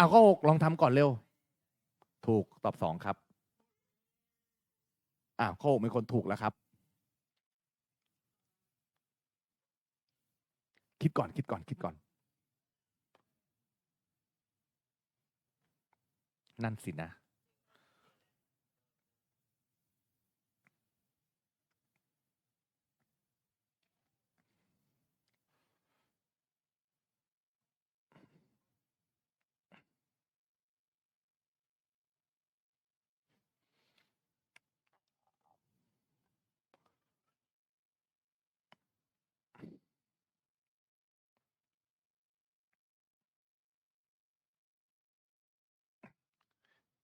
เอาข้อหกลองทำก่อนเร็ว ถูกตอบสองครับอ่าข้อหกเป็นคนถูกแล้วครับ คิดก่อนคิดก่อนคิดก่อน นั่นสินะ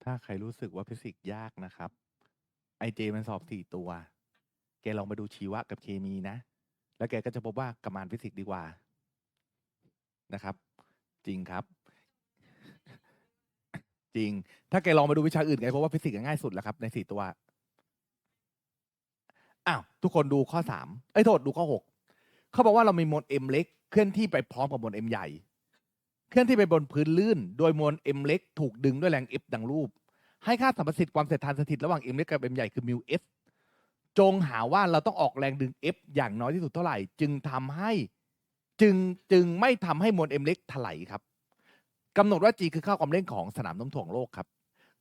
ถ้าใครรู้สึกว่าฟิสิกส์ยากนะครับไอเจมันสอบสี่ตัว แกลองมาดูชีวะกับเคมีนะ แล้วแกก็จะพบว่ากระมานฟิสิกส์ดีกว่านะครับ จริงครับ จริง ถ้าแกลองมาดูวิชาอื่นแกพบว่าฟิสิกส์ง่ายสุดแล้วครับ ในสี่ตัวอ้าวทุกคนดูข้อสามเอ้โทษดูข้อหกเขาบอกว่าเรามีมวล m เล็ก เคลื่อนที่ไปพร้อมกับมวล m ใหญ่ เคลื่อนที่ไปบนพื้นลื่น โดยมวล m เล็กถูกดึงด้วยแรง F ดังรูป ให้ค่าสัมประสิทธิ์ความเสถียรสถิตระหว่าง m เล็กกับ m ใหญ่คือ mu f จงหาว่าเราต้องออกแรงดึง F อย่างน้อยที่สุดเท่าไหร่ จึงทำให้จึงจึงไม่ทำให้มวล m เล็กถลายครับกำหนดว่า g คือค่าความเร่งของสนามโน้มถ่วงโลกครับ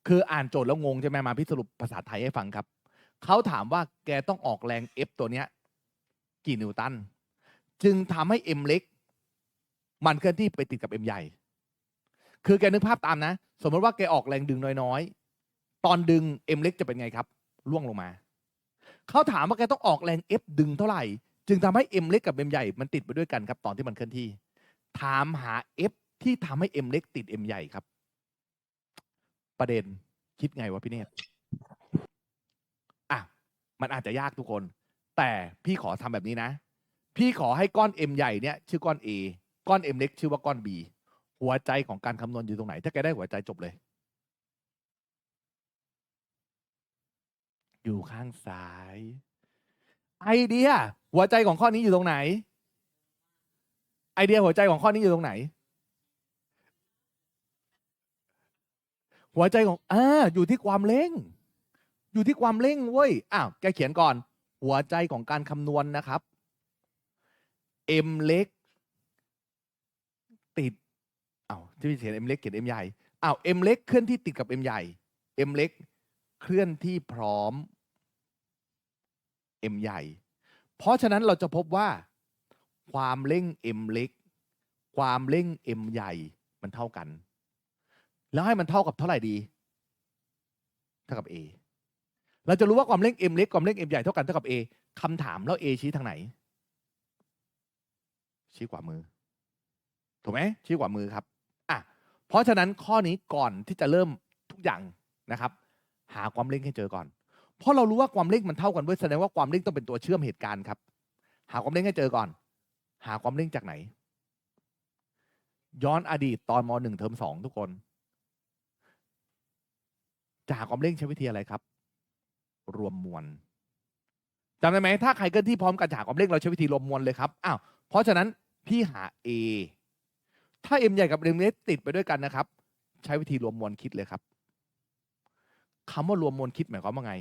คืออ่านโจทย์แล้วงงใช่ไหมมาพี่สรุปภาษาไทยให้ฟังครับเขาถามว่าแกต้องออกแรง F ตัวเนี้ยกี่นิวตัน จึงทำให้ m เล็ก มันเคลื่อนที่ไปติดกับ m ใหญ่ คือแกนึกภาพตามนะ สมมติว่าแกออกแรงดึงน้อยๆ ตอนดึง m เล็กจะเป็นไงครับล่วงลงมา เขาถามว่าแกต้องออกแรง F ดึงเท่าไหร่ จึงทำให้ m เล็กกับ m ใหญ่มันติดไปด้วยกันครับ ตอนที่มันเคลื่อนที่ ถามหา F ที่ทำให้ m เล็กติด m ใหญ่ครับ ประเด็นคิดไงวะพี่เนตอะมันอาจจะยากทุกคน แต่พี่ขอทำแบบนี้นะ พี่ขอให้ก้อน M ใหญ่เนี่ย ชื่อก้อน A ก้อน M เล็กชื่อว่าก้อน B หัวใจของการคำนวณอยู่ตรงไหน ถ้าแกได้หัวใจจบเลย อยู่ข้างซ้าย ไอเดีย หัวใจของข้อนี้อยู่ตรงไหน ไอเดียหัวใจของข้อนี้อยู่ตรงไหน หัวใจของอ่าอยู่ที่ความเร่ง อยู่ที่ความเร่งเว้ยอ้าวแกเขียนก่อน หัวใจของการคำนวณนะครับ M เล็ก ติดอ้าวที่พี่เขียน M เล็กเขียน M ใหญ่อ้าว M เล็กเคลื่อนที่ติดกับ M ใหญ่ M เล็กเคลื่อนที่พร้อม M ใหญ่ เพราะฉะนั้นเราจะพบว่า ความเร่ง M เล็ก ความเร่ง M ใหญ่มันเท่ากัน แล้วให้มันเท่ากับเท่าไหร่ดี เท่ากับ A เราจะรู้ว่าความเร่ง M เล็กความเร่ง M ใหญ่เท่ากันเท่ากับ A คำถามแล้ว A ชี้ทางไหน ชี้ขวามือ ถูกไหมชี้ขวามือครับอะเพราะฉะนั้นข้อนี้ก่อนที่จะเริ่มทุกอย่างนะครับ หาความเร่งให้เจอก่อน เพราะเรารู้ว่าความเร่งมันเท่ากันด้วยแสดงว่าความเร่งต้องเป็นตัวเชื่อมเหตุการณ์ครับ หาความเร่งให้เจอก่อน หาความเร่งจากไหน ย้อนอดีตตอนมหนึ่งเทอมสองทุกคน จะหาความเร่งใช้วิธีอะไรครับ รวมมวลจำได้ไหมถ้าใครเคลื่อนที่พร้อมกันจะหาความเร่งเราใช้วิธีรวมมวลเลยครับอ้าวเพราะฉะนั้นพี่หา A ถ้า M ใหญ่กับ M เล็กติดไปด้วยกันนะครับ ใช้วิธีรวมมวลคิดเลยครับคำว่ารวมมวลคิดหมายความว่าไง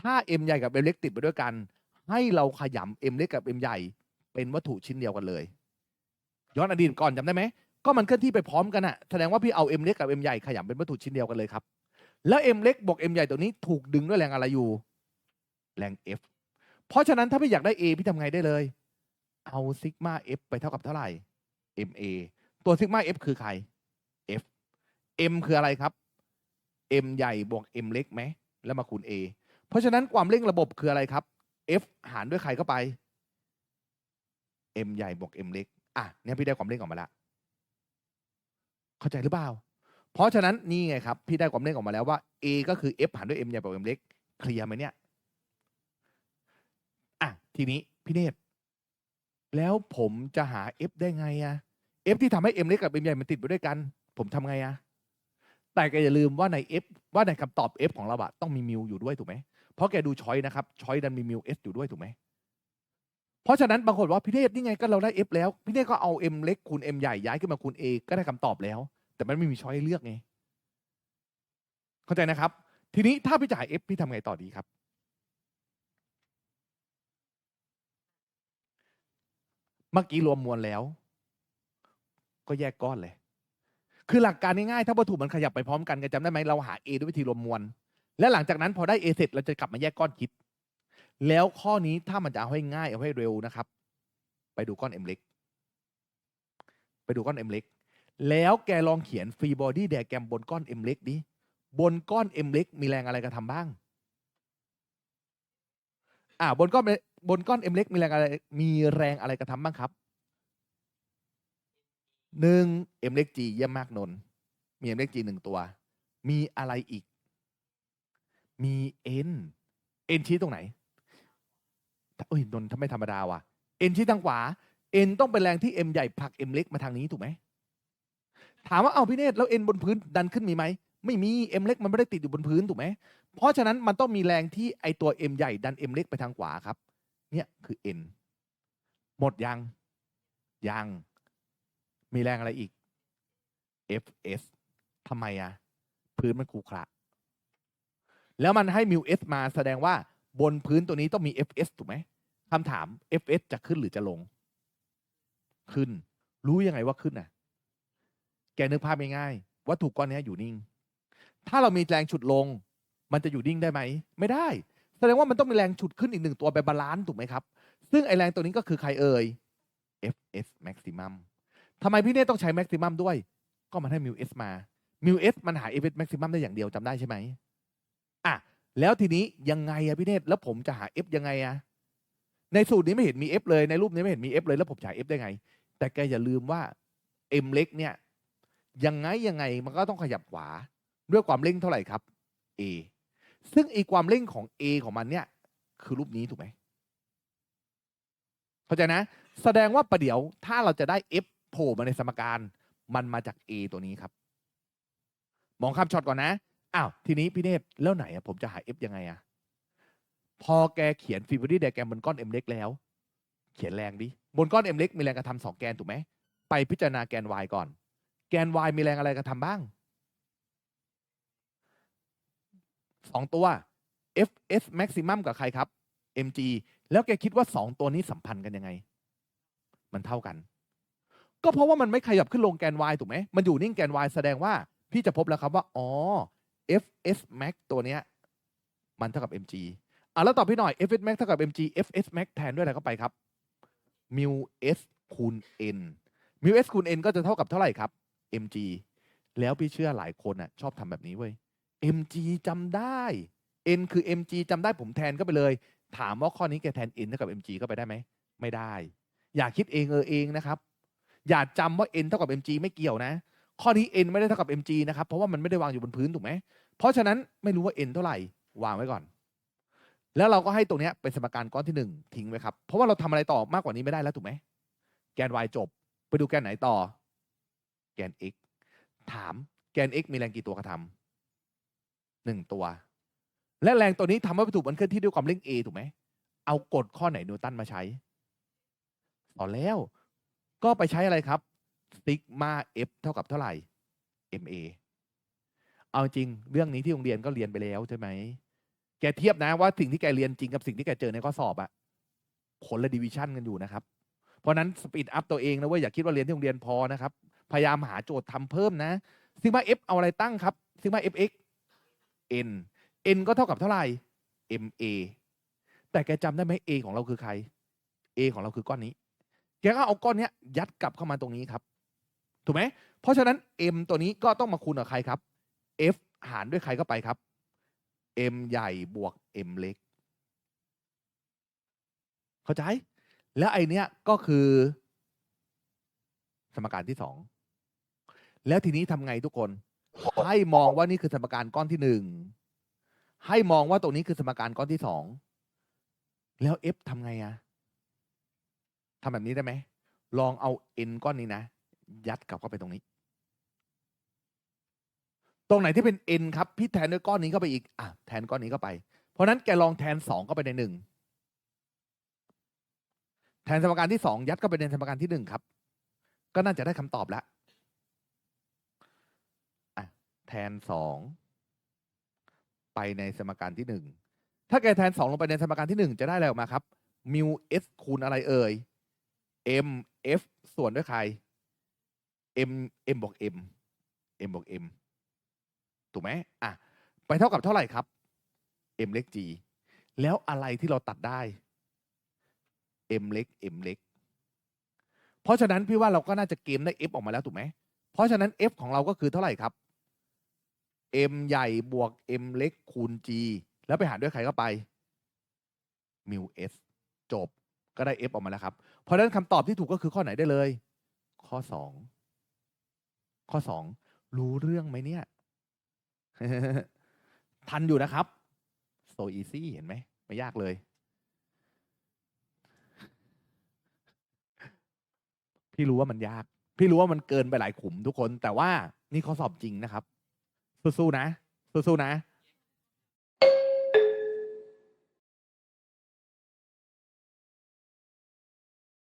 ถ้า M ใหญ่กับ M เล็กติดไปด้วยกัน ให้เราขยำ M เล็กกับ M ใหญ่เป็นวัตถุชิ้นเดียวกันเลย ย้อนอดีตก่อนจำได้ไหมก็มันเคลื่อนที่ไปพร้อมกันอะแสดงว่าพี่เอา M เล็กกับ M ใหญ่ขยำเป็นวัตถุชิ้นเดียวกันเลยครับ แล้ว M เล็กบวก M ใหญ่ตัวนี้ถูกดึงด้วยแรงอะไรอยู่ แรง F เพราะฉะนั้นถ้าพี่อยากได้ A พี่ทำไงได้เลย เอาซิกมา F ไปเท่ากับเท่าไหร่ MA ตัวซิกมา F คือใคร F M คืออะไรครับ M ใหญ่บวก M เล็กไหม แล้วมาคูณ A เพราะฉะนั้นความเร่งระบบคืออะไรครับ F หารด้วยใครเข้าไป M ใหญ่บวก M เล็ก อะ เนี่ยพี่ได้ความเร่งออกมาแล้วเข้าใจหรือเปล่า เพราะฉะนั้นนี่ไงครับ พี่ได้ความเร่งออกมาแล้วว่า A ก็คือ F หารด้วย M ใหญ่บวก M เล็ก เคลียร์ไหมเนี่ย อะ ทีนี้พี่เนตแล้วผมจะหา F ได้ไงอะ F ที่ทำให้ M เล็กกับ M ใหญ่มันติดไปด้วยกัน ผมทำไงอะแต่แกอย่าลืมว่าใน F ว่าในคำตอบ F ของเราอะต้องมีมิวอยู่ด้วยถูกไหมเพราะแกดูช้อยนะครับช้อยดันมีมิว S อยู่ด้วยถูกไหมเพราะฉะนั้นบางคนว่าพี่เทพนี่ไงก็เราได้ F แล้วพี่เทพก็เอา M เล็กคูณ M ใหญ่ย้ายขึ้นมาคูณ A ก็ได้คำตอบแล้ว แต่มันไม่มีช้อยให้เลือกไงเข้าใจนะครับ ทีนี้ถ้าพี่จ่าย F พี่ทำไงต่อดีครับเมื่อกี้รวมมวลแล้ว ก็แยกก้อนเลย คือหลักการง่ายๆถ้าวัตถุมันขยับไปพร้อมกันกันจำได้ไหมเราหา A ด้วยวิธีรวมมวล และหลังจากนั้นพอได้ A เสร็จเราจะกลับมาแยกก้อนคิด แล้วข้อนี้ถ้ามันจะเอาให้ง่ายเอาให้เร็วนะครับ ไปดูก้อน M เล็ก ไปดูก้อน M เล็ก แล้วแกลองเขียนฟรีบอดี้ไดแกรมบนก้อน M เล็กดิบนก้อน M เล็กมีแรงอะไรกระทำบ้าง อ่าบนก้อนบนก้อน M เล็กมีแรงอะไร มีแรงอะไรกระทำบ้างครับ หนึ่ง M เล็ก G เยี่ยมมากนนท์มี M เล็ก G หนึ่งตัว มีอะไรอีก มี N N ชี้ตรงไหนเอ้ยนนท์ทำไม่ธรรมดาว่ะ N ชี้ทางขวา N ต้องเป็นแรงที่ M ใหญ่ผลัก M เล็กมาทางนี้ถูกไหมถามว่าเอาพี่เนตแล้ว N บนพื้นดันขึ้นมีไหมไม่มี M เล็กมันไม่ได้ติดอยู่บนพื้นถูกไหมเพราะฉะนั้นมันต้องมีแรงที่ไอตัว M ใหญ่ดัน M เล็กไปทางขวาครับ เนี่ยคือ N หมดยังยัง มีแรงอะไรอีก Fs ทำไมอะพื้นมันขรุขระแล้วมันให้มิว s มาแสดงว่าบนพื้นตัวนี้ต้องมี Fs ถูกไหมคำถาม Fs จะขึ้นหรือจะลง ขึ้น รู้ยังไงว่าขึ้นน่ะแกนึกภาพง่ายๆวัตถุก้อนนี้อยู่นิ่ง ถ้าเรามีแรงฉุดลง มันจะอยู่นิ่งได้ไหม ไม่ได้ แสดงว่ามันต้องมีแรงฉุดขึ้นอีกหนึ่งตัวไปบาลานซ์ถูกไหมครับ ซึ่งไอแรงตัวนี้ก็คือใครเอ่ย Fs maximum ทำไมพี่เน่ต้องใช้ maximum ด้วย ก็มันให้ mu s มา mu s มันหา Fs maximum ได้อย่างเดียวจำได้ใช่ไหมอะแล้วทีนี้ยังไงอะพี่เนตแล้วผมจะหา F ยังไงอะในสูตรนี้ไม่เห็นมี F เลยในรูปนี้ไม่เห็นมี F เลยแล้วผมจะหา F ได้ไง แต่แกอย่าลืมว่า M เล็กเนี่ยยังไงยังไงมันก็ต้องขยับขวาด้วยความเร่งเท่าไหร่ครับ A ซึ่งไอความเร่งของ A ของมันเนี่ย คือรูปนี้ถูกไหมเข้าใจนะ แสดงว่าประเดี๋ยวถ้าเราจะได้ F โผล่มาในสมการมันมาจาก A ตัวนี้ครับ มองคำช็อตก่อนนะอ้าวทีนี้พี่เนตแล้วไหนอะผมจะหา F ยังไงอะพอแกเขียนฟิบอรี่ไดแกรมบนก้อน M เล็กแล้ว เขียนแรงดิบนก้อน M เล็กมีแรงกระทำสองแกนถูกไหมไปพิจารณาแกน y ก่อน แกน y มีแรงอะไรกระทำบ้างสองตัว fs maximum กับใครครับ mg แล้วแกคิดว่าสองตัวนี้สัมพันธ์กันยังไง มันเท่ากัน ก็เพราะว่ามันไม่ขยับขึ้นลงแกน y ถูกไหมมันอยู่นิ่งแกน y แสดงว่าพี่จะพบแล้วครับว่า อ๋อ fs max ตัวเนี้ยมันเท่ากับ mg อะแล้วตอบพี่หน่อย fs max เท่ากับ mg fs max แทนด้วยอะไรเข้าไปครับ mu s คูณ n mu s คูณ n ก็จะเท่ากับเท่าไหร่ครับ mg แล้วพี่เชื่อหลายคนอะชอบทำแบบนี้เว้ย mg จำได้ n คือ mg จำได้ผมแทนก็ไปเลย ถามว่าข้อนี้แกแทน n เท่ากับ mg เข้าไปได้ไหม ไม่ได้ อย่าคิดเองเออเองนะครับ อย่าจำว่า n เท่ากับ mg ไม่เกี่ยวนะ ข้อนี้ n ไม่ได้เท่ากับ mg นะครับเพราะว่ามันไม่ได้วางอยู่บนพื้นถูกไหมเพราะฉะนั้นไม่รู้ว่า n เท่าไหร่วางไว้ก่อน แล้วเราก็ให้ตรงนี้เป็นสมการก้อนที่หนึ่งทิ้งไว้ครับ เพราะว่าเราทำอะไรต่อมากกว่านี้ไม่ได้แล้วถูกไหมแกน y จบ ไปดูแกนไหนต่อ แกน x ถามแกน x มีแรงกี่ตัวกระทำหนึ่งตัว และแรงตัวนี้ทำให้วัตถุมันเคลื่อนที่ด้วยความเร่ง a ถูกไหมเอากฎข้อไหนนิวตันมาใช้ต่อแล้ว ก็ไปใช้อะไรครับซิกมา f เท่ากับเท่าไหร่ ma เอาจริงเรื่องนี้ที่โรงเรียนก็เรียนไปแล้วใช่ไหมแกเทียบนะว่าสิ่งที่แกเรียนจริงกับสิ่งที่แกเจอในข้อสอบอะคนละดิวิชันกันอยู่นะครับ เพราะนั้นสปีดอัพตัวเองนะเว่าอย่าคิดว่าเรียนที่โรงเรียนพอนะครับ พยายามหาโจทย์ทำเพิ่มนะซิกมา f เอาอะไรตั้งครับซิกมา fx n n ก็เท่ากับเท่าไหร่ ma แต่แกจำได้ไหม a ของเราคือใคร a ของเราคือก้อนนี้ กก็เอาก้อนเนี้ยยัดกลับเข้ามาตรงนี้ครับ ถูกไหมเพราะฉะนั้น m ตัวนี้ก็ต้องมาคูณกับใครครับ f หารด้วยใครเข้าไปครับ m ใหญ่บวก m เล็ก เข้าใจ แล้วไอเนี้ยก็คือ สมการที่สองแล้วทีนี้ทำไงทุกคน ให้มองว่านี่คือสมการก้อนที่หนึ่งให้มองว่าตรงนี้คือสมการก้อนที่สองแล้ว f ทำไงอะ ทำแบบนี้ได้ไหม ลองเอา n ก้อนนี้นะ ยัดกลับเข้าไปตรงนี้ ตรงไหนที่เป็น n ครับ พี่แทนด้วยก้อนนี้เข้าไปอีก อะ แทนก้อนนี้เข้าไป เพราะนั้นแกลองแทนสองเข้าไปในหนึ่ง แทนสมการที่สองยัดเข้าไปในสมการที่หนึ่งครับ ก็น่าจะได้คำตอบแล้วอะแทนสองไปในสมการที่หนึ่ง ถ้าแกแทนสองลงไปในสมการที่หนึ่งจะได้อะไรออกมาครับมิว s คูณอะไรเอ่ย m f ส่วนด้วยใคร m m บวก m m บวก m ถูกไหมอะไปเท่ากับเท่าไหร่ครับ m เล็ก g แล้วอะไรที่เราตัดได้ m เล็ก m เล็ก เพราะฉะนั้นพี่ว่าเราก็น่าจะเกมได้ f ออกมาแล้วถูกไหม เพราะฉะนั้น f ของเราก็คือเท่าไหร่ครับ m ใหญ่บวก m เล็กคูณ g แล้วไปหารด้วยใครเข้าไปมิว s จบก็ได้ f ออกมาแล้วครับ เพราะฉะนั้นคำตอบที่ถูกก็คือข้อไหนได้เลย ข้อสองข้อสองรู้เรื่องไหมเนี่ย ทันอยู่นะครับ so easy เห็นไหมไม่ยากเลย พี่รู้ว่ามันยาก พี่รู้ว่ามันเกินไปหลายขุมทุกคน แต่ว่านี่ข้อสอบจริงนะครับ สู้ๆนะ สู้ๆนะ